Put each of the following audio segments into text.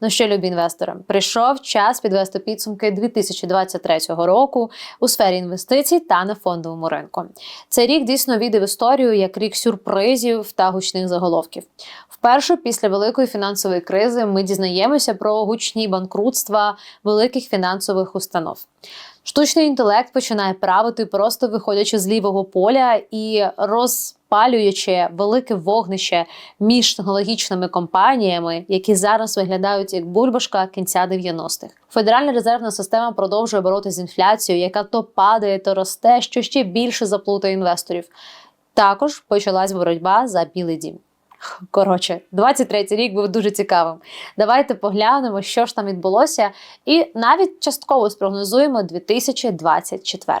Ну що, любі інвестори, прийшов час підвести підсумки 2023 року у сфері інвестицій та на фондовому ринку. Цей рік дійсно війде історію як рік сюрпризів та гучних заголовків. Вперше після великої фінансової кризи ми дізнаємося про гучні банкрутства великих фінансових установ. Штучний інтелект починає правити, просто виходячи з лівого поля і розпалюючи велике вогнище між технологічними компаніями, які зараз виглядають як бульбашка кінця 90-х. Федеральна резервна система продовжує боротися з інфляцією, яка то падає, то росте, що ще більше заплутає інвесторів. Також почалась боротьба за білий дім. Коротше, 23-й рік був дуже цікавим. Давайте поглянемо, що ж там відбулося, і навіть частково спрогнозуємо 2024.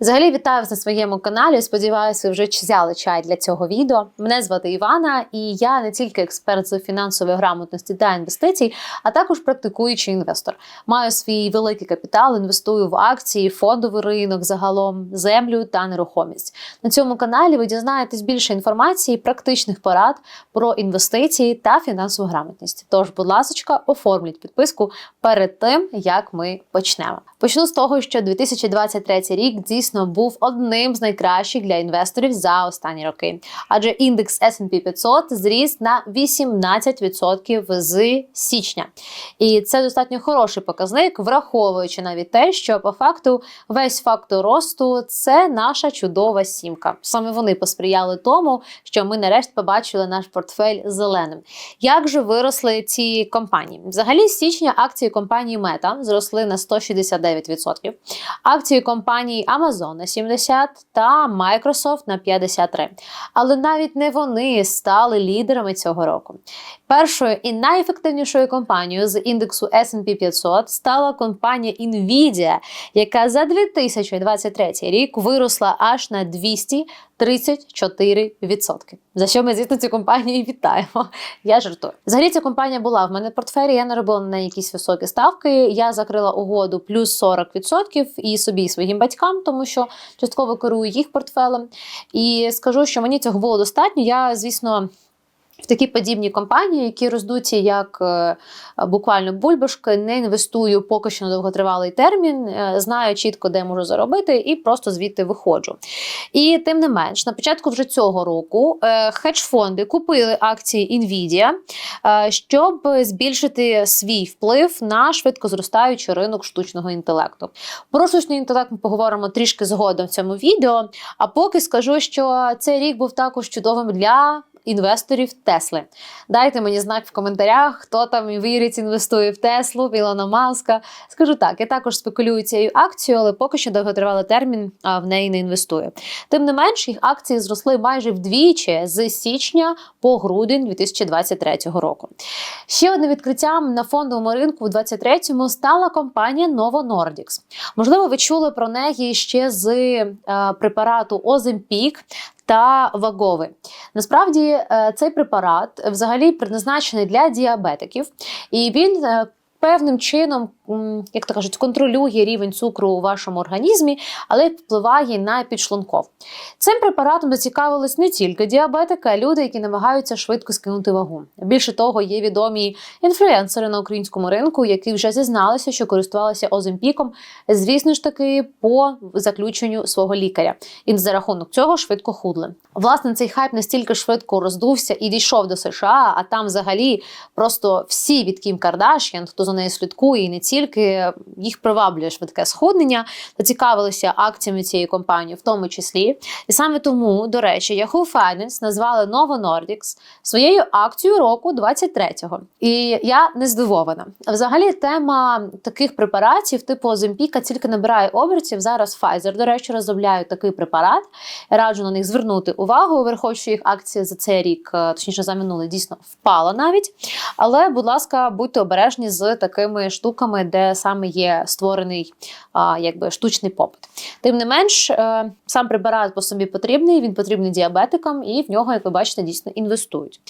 Взагалі вітаю вас на своєму каналі. Сподіваюся, ви вже взяли чай для цього відео. Мене звати Івана, і я не тільки експерт з фінансової грамотності та інвестицій, а також практикуючий інвестор. Маю свій великий капітал, інвестую в акції, фондовий ринок, загалом землю та нерухомість. На цьому каналі ви дізнаєтесь більше інформації, практичних порад про інвестиції та фінансову грамотність. Тож, будь ласка, оформіть підписку перед тим, як ми почнемо. Почну з того, що 2023 рік дійсно був одним з найкращих для інвесторів за останні роки, адже індекс S&P 500 зріс на 18% з січня. І це достатньо хороший показник, враховуючи навіть те, що по факту весь фактор росту це наша чудова сімка. Саме вони посприяли тому, що ми нарешті побачили наш портфель зеленим. Як же виросли ці компанії? Взагалі, з січня акції компанії Meta зросли на 169%, акції компанії Amazon на 70% та Microsoft на 53%. Але навіть не вони стали лідерами цього року. Першою і найефективнішою компанією з індексу S&P 500 стала компанія Nvidia, яка за 2023 рік виросла аж на 234%. За що ми звісно цю компанію вітаємо. Я жартую. Взагалі ця компанія була в мене в портфелі. Я не робила на якісь високі ставки. Я закрила угоду плюс 40% і собі, і своїм батькам, тому що частково керую їх портфелем. І скажу, що мені цього було достатньо. Я, звісно. В такі подібні компанії, які роздуті як е, буквально бульбашки, не інвестую поки що на довготривалий термін, е, знаю чітко, де можу заробити, і просто звідти виходжу. І тим не менш, на початку вже цього року е, хедж-фонди купили акції Nvidia, щоб збільшити свій вплив на швидкозростаючий ринок штучного інтелекту. Про штучний інтелект ми поговоримо трішки згодом в цьому відео. А поки скажу, що цей рік був також чудовим для інвесторів Тесли. Дайте мені знак в коментарях, хто там вірить, інвестує в Теслу, в Ілона Маска. Скажу так, я також спекулюю цією акцією, але поки що довготривалий термін в неї не інвестую. Тим не менш, їх акції зросли майже вдвічі з січня по грудень 2023 року. Ще одним відкриттям на фондовому ринку у 2023-му стала компанія Novo Nordics. Можливо, ви чули про неї ще з е, препарату Ozempic та вагови. Насправді е, цей препарат взагалі предназначений для діабетиків, і він е, певним чином, як то кажуть, контролює рівень цукру у вашому організмі, але й впливає на підшлунков. Цим препаратом зацікавились не тільки діабетики, а люди, які намагаються швидко скинути вагу. Більше того, є відомі інфлюенсери на українському ринку, які вже зізналися, що користувалися оземпіком, звісно ж таки, по заключенню свого лікаря. І за рахунок цього швидко худли. Власне, цей хайп настільки швидко роздувся і дійшов до США, а там взагалі просто всі від Кім Кардашян, хто за нею слідкує, і не тільки їх приваблює швидке сходнення, зацікавилися акціями цієї компанії, в тому числі. І саме тому, до речі, Yahoo Finance назвали Novo Nordics своєю акцією року 23-го. І я не здивована. Взагалі, тема таких препаратів, типу Оземпіка, тільки набирає обертів. Зараз Pfizer, до речі, розробляють такий препарат. Раджу на них звернути увагу. Враховуючи, їх акція за цей рік, е, точніше за минулий, дійсно впала навіть. Але, будь ласка, будьте обережні з такими штуками, де саме є створений а, якби штучний попит. Тим не менш, е, сам препарат по собі потрібний, він потрібний діабетикам, і в нього, як ви бачите, дійсно інвестують.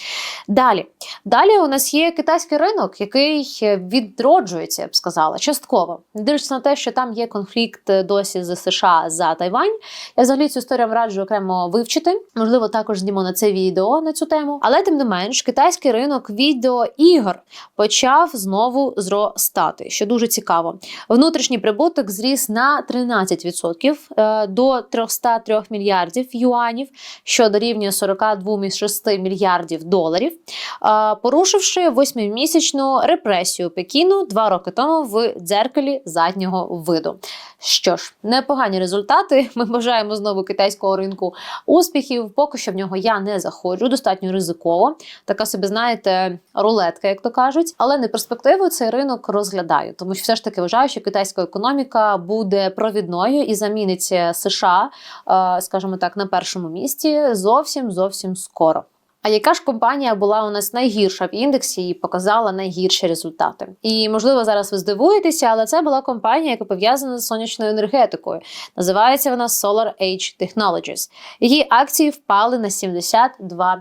Далі, далі у нас є китайський ринок, який відроджується, я б сказала, частково. Не дивлячись на те, що там є конфлікт досі з США за Тайвань. Я взагалі цю історію раджу окремо вивчити. Можливо, також знімо на це відео на цю тему. Але тим не менш, китайський ринок відеоігор почав знову зростати, що дуже цікаво. Внутрішній прибуток зріс на 13% е, до 303 мільярдів юанів, що дорівнює 42,6 мільярдів доларів, е, порушивши восьмимісячну репресію Пекіну два роки тому в дзеркалі заднього виду. Що ж, непогані результати. Ми бажаємо знову китайського ринку успіхів. Поки що в нього я не заходжу, достатньо ризиково. Така собі, знаєте, рулетка, як то кажуть. Але не перспективу цей ринок розглядаю, тому що все ж таки вважаю, що китайська економіка буде провідною і замінить США, е, скажімо так, на першому місці зовсім зовсім скоро. А яка ж компанія була у нас найгірша в індексі і показала найгірші результати? І можливо зараз ви здивуєтеся, але це була компанія, яка пов'язана з сонячною енергетикою. Називається вона Solar Age Technologies. Її акції впали на 72%.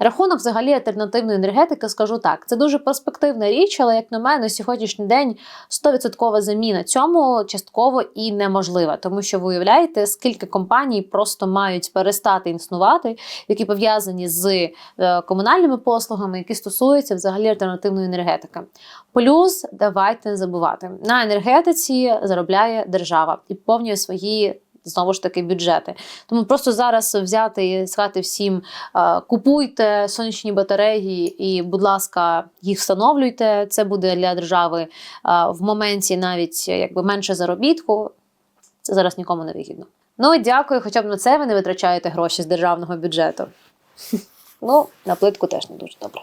На рахунок взагалі альтернативної енергетики скажу так: це дуже перспективна річ, але як на мене, на сьогоднішній день 100% заміна цьому частково і неможлива, тому що ви уявляєте, скільки компаній просто мають перестати існувати, які пов'язані з е, комунальними послугами, які стосуються взагалі альтернативної енергетики. Плюс давайте не забувати на енергетиці заробляє держава і повнює свої. Знову ж таки, бюджети. Тому просто зараз взяти і сказати всім: е, купуйте сонячні батареї і, будь ласка, їх встановлюйте. Це буде для держави е, в моменті навіть якби менше заробітку. Це зараз нікому не вигідно. Ну дякую, хоча б на це ви не витрачаєте гроші з державного бюджету. Ну, на плитку теж не дуже добре.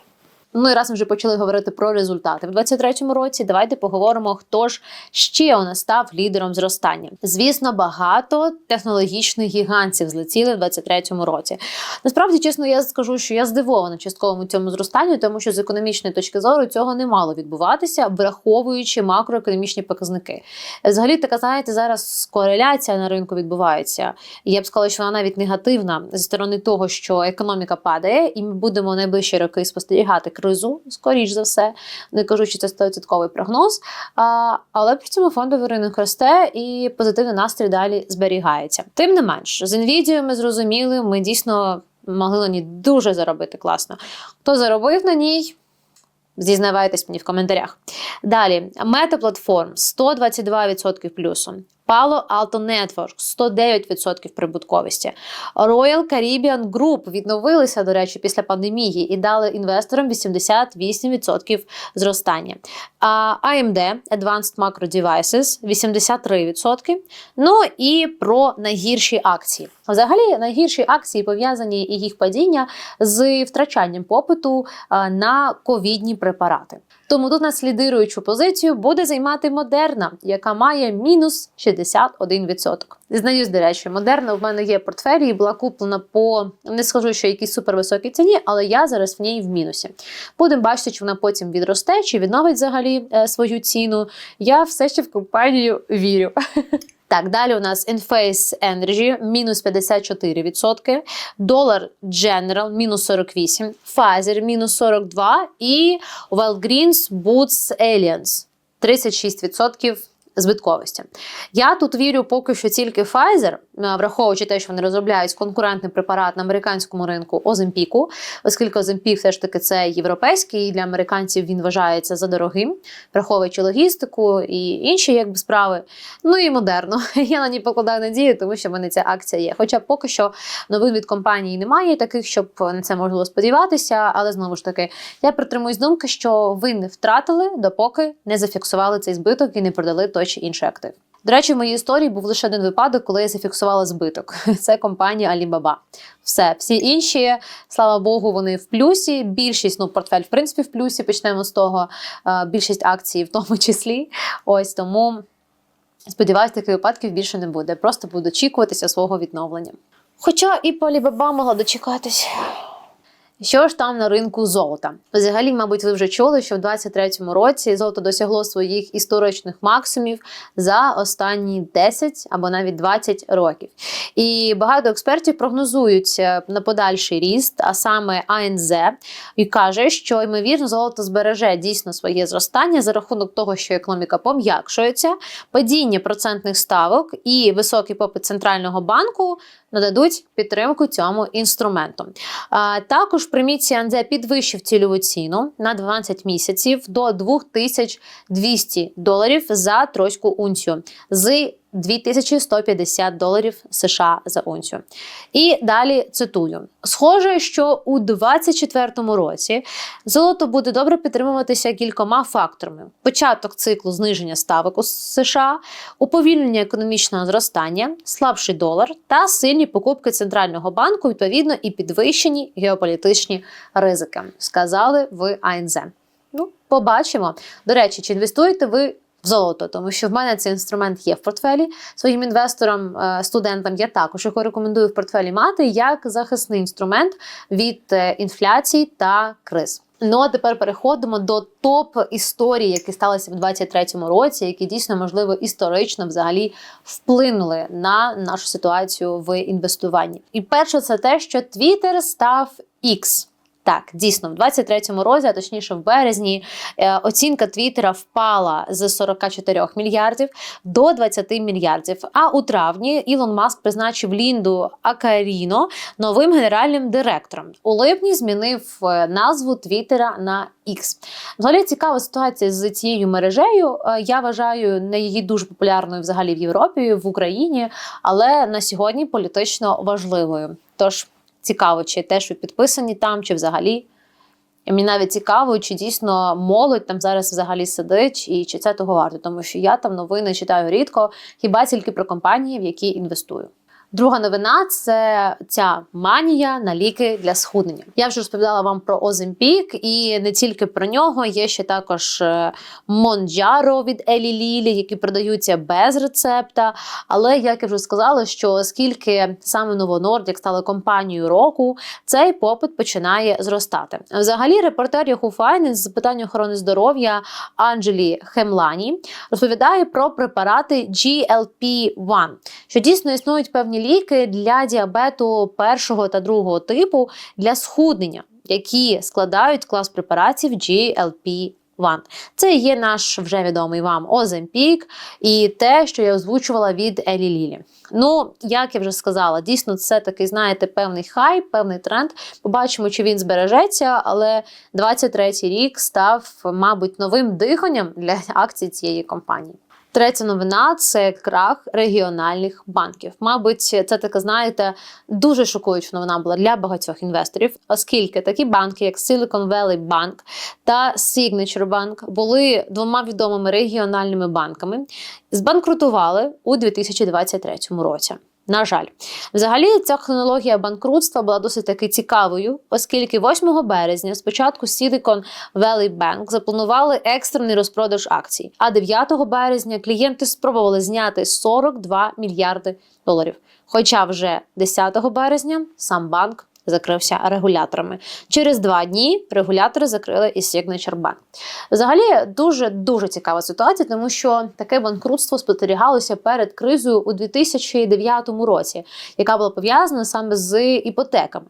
Ну і раз ми вже почали говорити про результати в 2023 році. Давайте поговоримо, хто ж ще у нас став лідером зростання. Звісно, багато технологічних гігантів злетіли в 2023 році. Насправді, чесно, я скажу, що я здивована частковому цьому зростанню, тому що з економічної точки зору цього не мало відбуватися, враховуючи макроекономічні показники. Взагалі, така знаєте, зараз кореляція на ринку відбувається. Я б сказала, що вона навіть негативна зі сторони того, що економіка падає, і ми будемо найближчі роки спостерігати кризу, скоріш за все. Не кажу, що це 100% прогноз. А, Але при цьому фондовий ринок росте і позитивний настрій далі зберігається. Тим не менш, з Nvidia ми зрозуміли, ми дійсно могли на ній дуже заробити класно. Хто заробив на ній? Зізнавайтесь мені в коментарях. Далі, Meta-платформ 122% плюсу. Palo Alto Network 109% прибутковості. Royal Caribbean Group відновилися, до речі, після пандемії і дали інвесторам 88% зростання. А AMD Advanced Macro Devices 83%. Ну і про найгірші акції. Взагалі, найгірші акції пов'язані і їх падіння з втрачанням попиту на ковідні препарати. Тому тут нас лідируючу позицію буде займати Модерна, яка має мінус 61%. Знаюсь, до речі, Модерна в мене є портфелі і була куплена по не скажу, що якійсь супервисокій ціні, але я зараз в ній в мінусі. Будемо бачити, чи вона потім відросте, чи відновить взагалі е, свою ціну. Я все ще в компанію вірю. Так, далі у нас Enphase Energy мінус 54%, Dollar General мінус 48%, Pfizer мінус 42% і Wildgreens Boots Aliens 36% збитковості. Я тут вірю поки що тільки Pfizer, враховуючи те, що вони розробляють конкурентний препарат на американському ринку Оземпіку, оскільки Оземпік все ж таки це європейський, і для американців він вважається за дорогим, враховуючи логістику і інші якби справи. Ну і модерно. Я на ній покладаю надію, тому що в мене ця акція є. Хоча поки що новин від компанії немає, таких, щоб на це можна було сподіватися, але знову ж таки, я притримуюсь думки, що ви не втратили, допоки не зафіксували цей збиток і не продали той чи інший актив. До речі, в моїй історії був лише один випадок, коли я зафіксувала збиток. Це компанія Alibaba. Все, всі інші, слава Богу, вони в плюсі. Більшість, ну, портфель, в принципі, в плюсі. Почнемо з того. Більшість акцій, в тому числі. Ось тому сподіваюся, таких випадків більше не буде. Просто буду очікуватися свого відновлення. Хоча і по Alibaba могла дочекатись. Що ж там на ринку золота? Взагалі, мабуть, ви вже чули, що в 2023 році золото досягло своїх історичних максимумів за останні 10 або навіть 20 років. І багато експертів прогнозують е, на подальший ріст, а саме АНЗ, і каже, що ймовірно золото збереже дійсно своє зростання за рахунок того, що економіка пом'якшується, падіння процентних ставок і високий попит центрального банку нададуть підтримку цьому інструменту. А, також приміці АНЗ підвищив цільову ціну на 12 місяців до 2200 доларів за тройську унцію з 2150 доларів США за унцію. І далі цитую: схоже, що у 2024 році золото буде добре підтримуватися кількома факторами: початок циклу зниження ставок у США, уповільнення економічного зростання, слабший долар та сильні покупки центрального банку, відповідно, і підвищені геополітичні ризики, сказали в АНЗ. Ну, побачимо. До речі, чи інвестуєте ви? В золото, тому що в мене цей інструмент є в портфелі. Своїм інвесторам, е, студентам я також його рекомендую в портфелі мати як захисний інструмент від е, інфляції та криз. Ну а тепер переходимо до топ історій, які сталися в 23-му році, які дійсно можливо історично взагалі вплинули на нашу ситуацію в інвестуванні. І перше, це те, що Twitter став X. Так, дійсно, в 23-му році, а точніше в березні, е, оцінка Твіттера впала з 44 мільярдів до 20 мільярдів. А у травні Ілон Маск призначив Лінду Акаріно новим генеральним директором. У липні змінив е, назву Твіттера на X. Взагалі цікава ситуація з цією мережею. Е, Я вважаю не її дуже популярною взагалі в Європі, в Україні, але на сьогодні політично важливою. Тож цікаво, чи теж ви підписані там, чи взагалі. І мені навіть цікаво, чи дійсно молодь там зараз взагалі сидить, і чи це того варто, тому що я там новини читаю рідко, хіба тільки про компанії, в які інвестую. Друга новина це ця манія на ліки для схуднення. Я вже розповідала вам про Оземпік, і не тільки про нього. Є ще також е, Монджаро від Елі Лілі, які продаються без рецепта. Але як я вже сказала, що оскільки саме Новонордік стали компанією року, цей попит починає зростати. Взагалі, репортер Yahoo Finance з питань охорони здоров'я Анджелі Хемлані розповідає про препарати GLP-1, що дійсно існують певні ліки для діабету першого та другого типу для схуднення, які складають клас препаратів GLP-1. Це є наш вже відомий вам Оземпік і те, що я озвучувала від Елі Лілі. Ну, як я вже сказала, дійсно, це такий, знаєте, певний хайп, певний тренд. Побачимо, чи він збережеться, але 23-й рік став, мабуть, новим диханням для акцій цієї компанії. Третя новина це крах регіональних банків. Мабуть, це така, знаєте, дуже шокуюча новина була для багатьох інвесторів, оскільки такі банки, як Silicon Valley Bank та Signature Bank, були двома відомими регіональними банками, збанкрутували у 2023 році. На жаль, взагалі ця хронологія банкрутства була досить таки цікавою, оскільки 8 березня спочатку Silicon Valley Bank запланували екстрений розпродаж акцій, а 9 березня клієнти спробували зняти 42 мільярди доларів. Хоча вже 10 березня сам банк закрився регуляторами. Через два дні регулятори закрили і Signature Bank. Взагалі дуже дуже цікава ситуація, тому що таке банкрутство спостерігалося перед кризою у 2009 році, яка була пов'язана саме з іпотеками.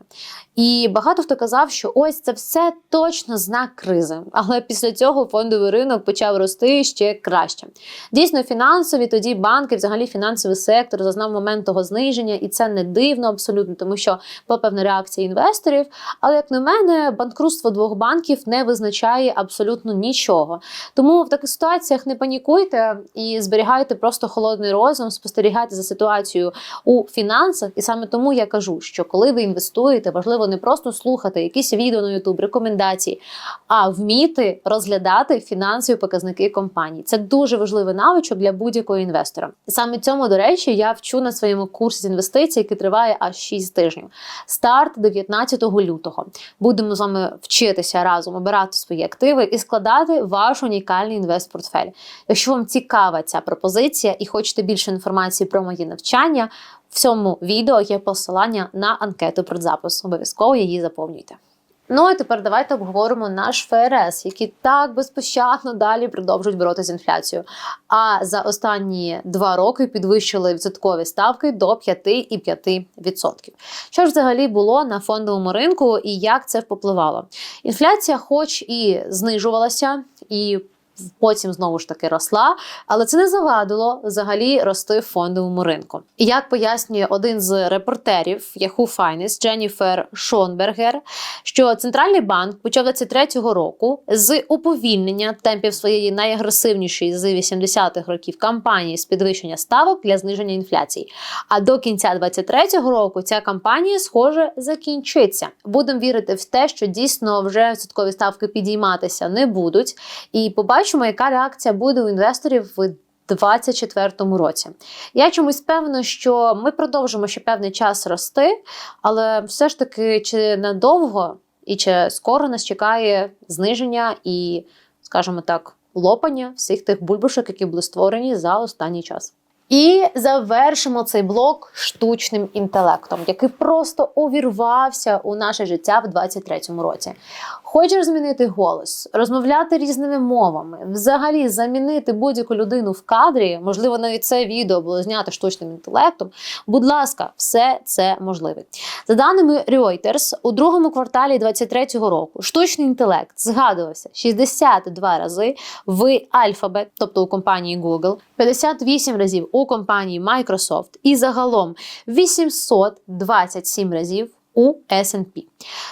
І багато хто казав, що ось це все точно знак кризи. Але після цього фондовий ринок почав рости ще краще. Дійсно, фінансові тоді банки, взагалі фінансовий сектор зазнав момент того зниження, і це не дивно абсолютно, тому що була певна реакція інвесторів. Але як на мене, банкрутство двох банків не визначає абсолютно нічого. Тому в таких ситуаціях не панікуйте і зберігайте просто холодний розум, спостерігайте за ситуацією у фінансах. І саме тому я кажу, що коли ви інвестуєте, важливо не просто слухати якісь відео на YouTube, рекомендації, а вміти розглядати фінансові показники компанії. Це дуже важливий навичок для будь-якого інвестора. Саме цьому, до речі, я вчу на своєму курсі з інвестицій, який триває аж 6 тижнів. Старт 19 лютого. Будемо з вами вчитися разом обирати свої активи і складати ваш унікальний інвестпортфель. Якщо вам цікава ця пропозиція і хочете більше інформації про мої навчання, в цьому відео є посилання на анкету предзапис. Обов'язково її заповнюйте. Ну а тепер давайте обговоримо наш ФРС, які так безпощадно далі продовжують боротися з інфляцією. А за останні два роки підвищили відсоткові ставки до 5,5%. Що ж взагалі було на фондовому ринку і як це впливало? Інфляція, хоч і знижувалася, і потім знову ж таки росла, але це не завадило взагалі рости в фондовому ринку. Як пояснює один з репортерів Yahoo Finance Дженніфер Шонбергер, що центральний банк почав 23-го року з уповільнення темпів своєї найагресивнішої з 80-х років кампанії з підвищення ставок для зниження інфляції. А до кінця 23-го року ця кампанія, схоже, закінчиться. Будемо вірити в те, що дійсно вже відсоткові ставки підійматися не будуть, і побачимо побачимо, яка реакція буде у інвесторів в 2024 році. Я чомусь певна, що ми продовжимо ще певний час рости, але все ж таки, чи надовго і чи скоро нас чекає зниження і, скажімо так, лопання всіх тих бульбашок, які були створені за останній час. І завершимо цей блок штучним інтелектом, який просто увірвався у наше життя в 23-му році. Хочеш змінити голос, розмовляти різними мовами, взагалі замінити будь-яку людину в кадрі, можливо, навіть це відео було знято штучним інтелектом. Будь ласка, все це можливе. За даними Reuters, у другому кварталі 23-го року штучний інтелект згадувався 62 рази в Alphabet, тобто у компанії Google, 58 разів у компанії Microsoft. І загалом 827 разів у S&P.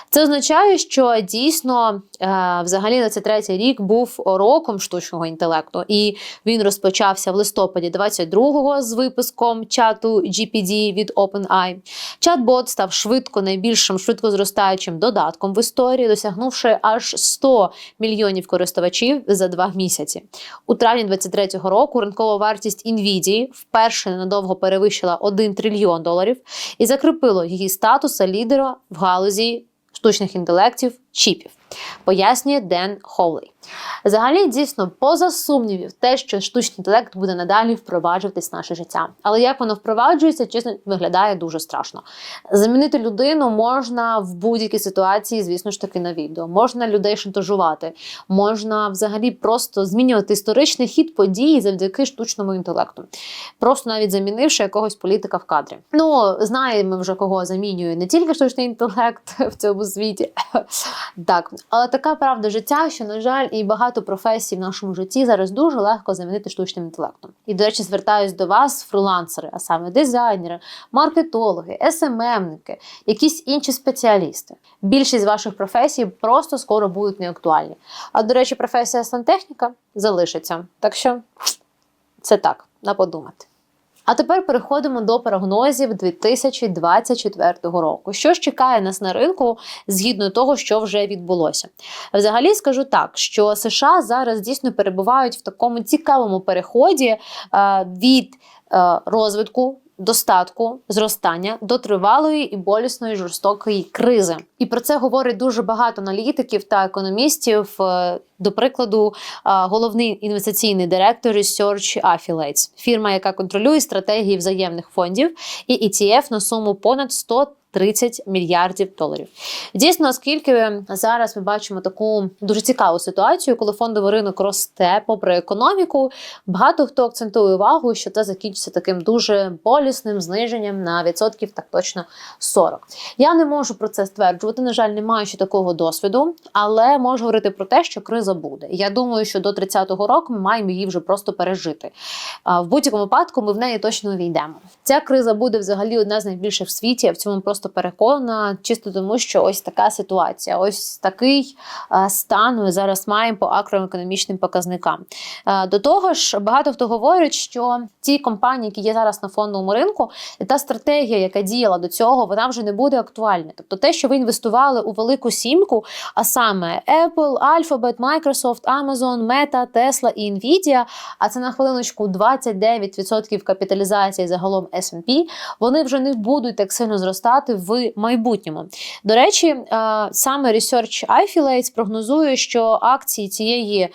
Це означає, що дійсно е, взагалі 23-й рік був роком штучного інтелекту, і він розпочався в листопаді 22-го з випуском чату GPD від OpenAI. Чат-бот став швидко найбільшим швидко зростаючим додатком в історії, досягнувши аж 100 мільйонів користувачів за два місяці. У травні 23-го року ринкова вартість Nvidia вперше ненадовго перевищила 1 трильйон доларів і закріпило її статуса лідера в галузі штучних інтелектів чіпів пояснює Ден Хоулей. Взагалі, дійсно, поза сумнівів, те, що штучний інтелект буде надалі впроваджуватись в наше життя. Але як воно впроваджується, чесно виглядає дуже страшно. Замінити людину можна в будь-якій ситуації, звісно ж таки, на відео. Можна людей шантажувати, можна взагалі просто змінювати історичний хід подій завдяки штучному інтелекту, просто навіть замінивши якогось політика в кадрі. Ну, знаємо вже кого замінює не тільки штучний інтелект в цьому світі. Так, але така правда життя, що, на жаль, і багато професій в нашому житті зараз дуже легко замінити штучним інтелектом. І, до речі, звертаюсь до вас, фрилансери, а саме дизайнери, маркетологи, СММники, якісь інші спеціалісти. Більшість ваших професій просто скоро будуть неактуальні. А до речі, професія сантехніка залишиться. Так що це так, на подумати. А тепер переходимо до прогнозів 2024 року. Що ж чекає нас на ринку згідно того, що вже відбулося? Взагалі скажу так, що США зараз дійсно перебувають в такому цікавому переході е, від е, розвитку достатку, зростання до тривалої і болісної жорстокої кризи. І про це говорить дуже багато аналітиків та економістів. Е, до прикладу, е, головний інвестиційний директор Research Affiliates, фірма, яка контролює стратегії взаємних фондів, і ETF на суму понад 100 30 мільярдів доларів. Дійсно, оскільки зараз ми бачимо таку дуже цікаву ситуацію, коли фондовий ринок росте попри економіку, багато хто акцентує увагу, що це закінчиться таким дуже болісним зниженням на відсотків, так точно 40. Я не можу про це стверджувати. На жаль, не маю ще такого досвіду, але можу говорити про те, що криза буде. Я думаю, що до 30-го року ми маємо її вже просто пережити. В будь-якому випадку ми в неї точно війдемо. Ця криза буде взагалі одна з найбільших в світі. В цьому просто переконана, чисто тому, що ось така ситуація, ось такий е, стан ми зараз маємо по акроекономічним показникам. Е, до того ж, багато хто говорить, що ті компанії, які є зараз на фондовому ринку, та стратегія, яка діяла до цього, вона вже не буде актуальна. Тобто, те, що ви інвестували у велику сімку, а саме Apple, Alphabet, Microsoft, Amazon, Meta, Tesla і Nvidia, а це на хвилиночку 29% капіталізації загалом S&P, вони вже не будуть так сильно зростати в майбутньому. До речі, е, саме Research iFilates прогнозує, що акції цієї е,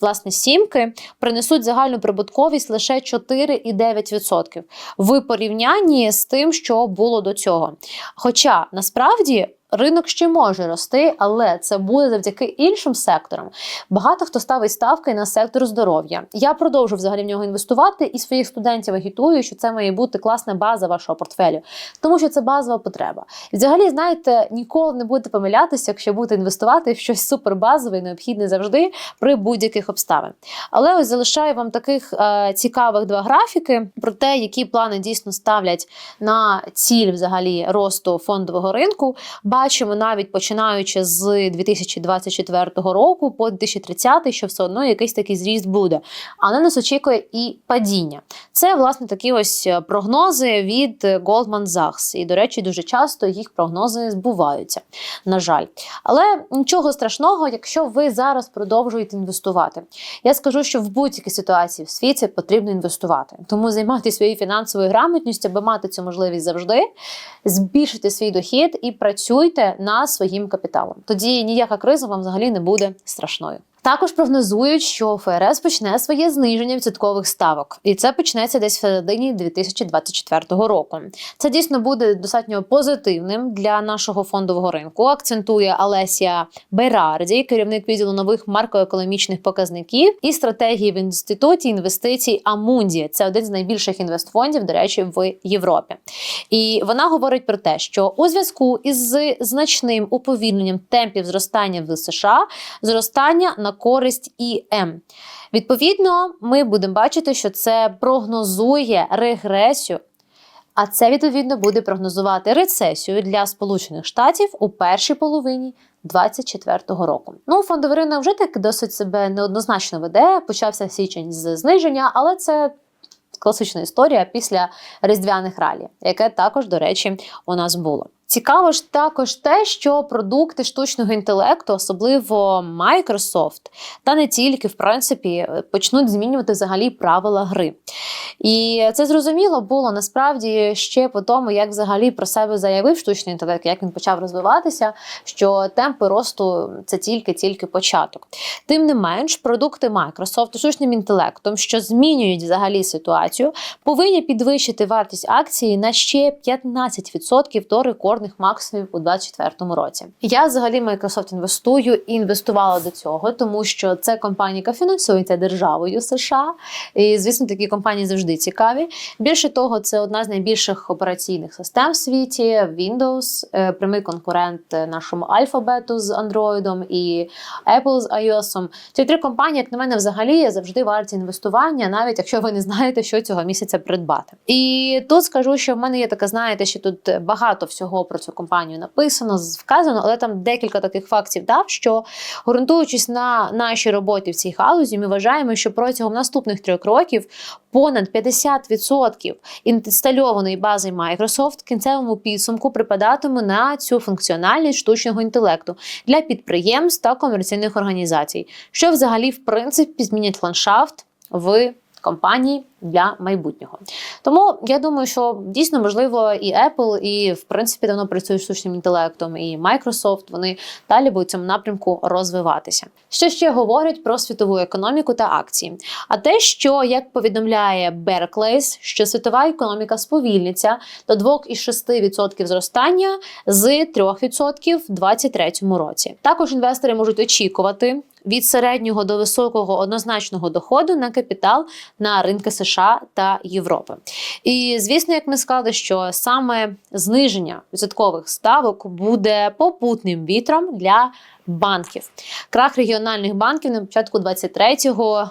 власне сімки принесуть загальну прибутковість лише 4,9% в порівнянні з тим, що було до цього. Хоча насправді ринок ще може рости, але це буде завдяки іншим секторам. Багато хто ставить ставки на сектор здоров'я. Я продовжу взагалі в нього інвестувати і своїх студентів агітую, що це має бути класна база вашого портфелю, тому що це базова потреба. І взагалі, знаєте, ніколи не будете помилятися, якщо будете інвестувати в щось супербазове і необхідне завжди при будь-яких обставин. Але ось залишаю вам таких е, цікавих два графіки про те, які плани дійсно ставлять на ціль взагалі росту фондового ринку. Бачимо навіть починаючи з 2024 року по 2030, що все одно якийсь такий зріст буде. Але нас очікує і падіння. Це власне такі ось прогнози від Goldman Sachs. І, до речі, дуже часто їх прогнози збуваються. На жаль, але нічого страшного, якщо ви зараз продовжуєте інвестувати. Я скажу, що в будь-якій ситуації в світі потрібно інвестувати. Тому займайтеся своєю фінансовою грамотністю, аби мати цю можливість завжди, збільшити свій дохід і працюйте над своїм капіталом. Тоді ніяка криза вам взагалі не буде страшною. Також прогнозують, що ФРС почне своє зниження відсоткових ставок, і це почнеться десь в середині 2024 року. Це дійсно буде достатньо позитивним для нашого фондового ринку. Акцентує Алесія Берарді, керівник відділу нових маркоекономічних показників і стратегії в інституті інвестицій Амунді. Це один з найбільших інвестфондів, до речі, в Європі. І вона говорить про те, що у зв'язку із значним уповільненням темпів зростання в США зростання на користь ІМ. Відповідно, ми будемо бачити, що це прогнозує регресію. А це відповідно буде прогнозувати рецесію для Сполучених Штатів у першій половині 2024 року. Ну, фондовий ринок вже так досить себе неоднозначно веде. Почався січень з зниження, але це класична історія після різдвяних ралі, яке також, до речі, у нас було. Цікаво ж також те, що продукти штучного інтелекту, особливо Microsoft, та не тільки, в принципі, почнуть змінювати взагалі правила гри. І це зрозуміло було насправді ще по тому, як взагалі про себе заявив штучний інтелект, як він почав розвиватися, що темпи росту це тільки-тільки початок. Тим не менш, продукти Microsoft штучним інтелектом, що змінюють взагалі ситуацію, повинні підвищити вартість акції на ще 15% до рекордних максимумів у 2024 році. Я взагалі Microsoft інвестую і інвестувала до цього, тому що це компанія, яка фінансується державою США. І звісно, такі компанії завжди цікаві. Більше того, це одна з найбільших операційних систем в світі. Windows, е, прямий конкурент нашому Alphabet з Android і Apple з iOS. Ці три компанії, як на мене, взагалі завжди варті інвестування, навіть якщо ви не знаєте, що цього місяця придбати. І тут скажу, що в мене є така, знаєте, що тут багато всього про цю компанію написано, вказано, але там декілька таких фактів дав, що ґрунтуючись на нашій роботі в цій галузі, ми вважаємо, що протягом наступних трьох років понад 50% інстальованої бази Microsoft в кінцевому підсумку припадатиме на цю функціональність штучного інтелекту для підприємств та комерційних організацій, що взагалі в принципі змінять ландшафт в компанії для майбутнього. Тому я думаю, що дійсно можливо і Apple, і в принципі давно працюють штучним інтелектом, і Microsoft, вони далі будуть в цьому напрямку розвиватися. Що ще говорять про світову економіку та акції? А те, що як повідомляє Berkeley, що світова економіка сповільниться до 2,6% зростання з 3% в 2023 році. Також інвестори можуть очікувати. Від середнього до високого однозначного доходу на капітал на ринки США та Європи. І звісно, як ми сказали, що саме зниження відсоткових ставок буде попутним вітром для банків. Крах регіональних банків на початку 23-го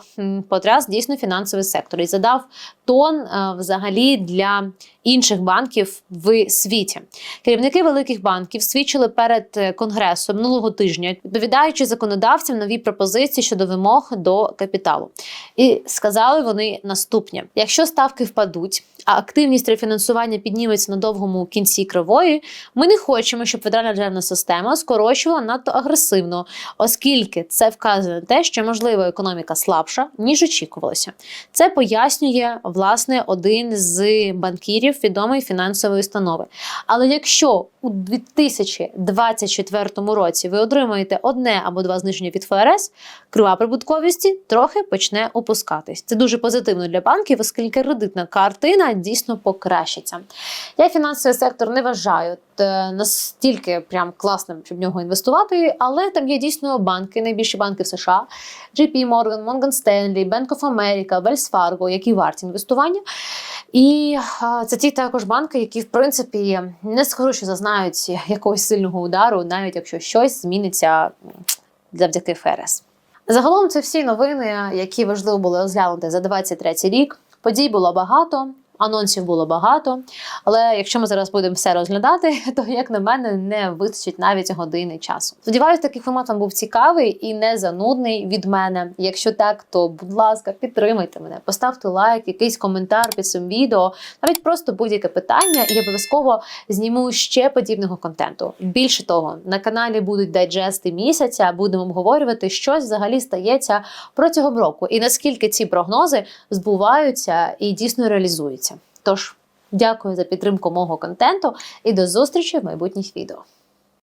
потряс дійсно фінансовий сектор і задав тон е, взагалі для інших банків в світі. Керівники великих банків свідчили перед е, конгресом минулого тижня, відповідаючи законодавцям нові пропозиції щодо вимог до капіталу. І сказали вони наступне: якщо ставки впадуть, а активність рефінансування підніметься на довгому кінці кривої, ми не хочемо, щоб федеральна державна система скорочувала надто агресивно, оскільки це вказує на те, що можливо економіка слабша ніж очікувалося. Це пояснює власне один з банкірів відомої фінансової установи. Але якщо у 2024 році ви отримаєте одне або два зниження від ФРС, крива прибутковості трохи почне опускатись. Це дуже позитивно для банків, оскільки кредитна картина дійсно покращиться. Я фінансовий сектор не вважаю е, настільки прям класним, щоб в нього інвестувати, але там є дійсно банки, найбільші банки в США: JP Morgan, Morgan Stanley, Bank of America, Wells Fargo, які варті інвестування. І це ті також банки, які в принципі не скажу, що зазнають якогось сильного удару, навіть якщо щось зміниться завдяки ФРС. Загалом це всі новини, які важливо було розглянути за 23 рік. Подій було багато, анонсів було багато. Але якщо ми зараз будемо все розглядати, то як на мене не вистачить навіть години часу. Сподіваюсь, такий формат вам був цікавий і не занудний від мене. Якщо так, то будь ласка, підтримайте мене, поставте лайк, якийсь коментар під цим відео, навіть просто будь-яке питання, і обов'язково зніму ще подібного контенту. Більше того, на каналі будуть дайджести місяця. Будемо обговорювати, що взагалі стається протягом року, і наскільки ці прогнози збуваються і дійсно реалізуються. Тож, дякую за підтримку мого контенту і до зустрічі в майбутніх відео.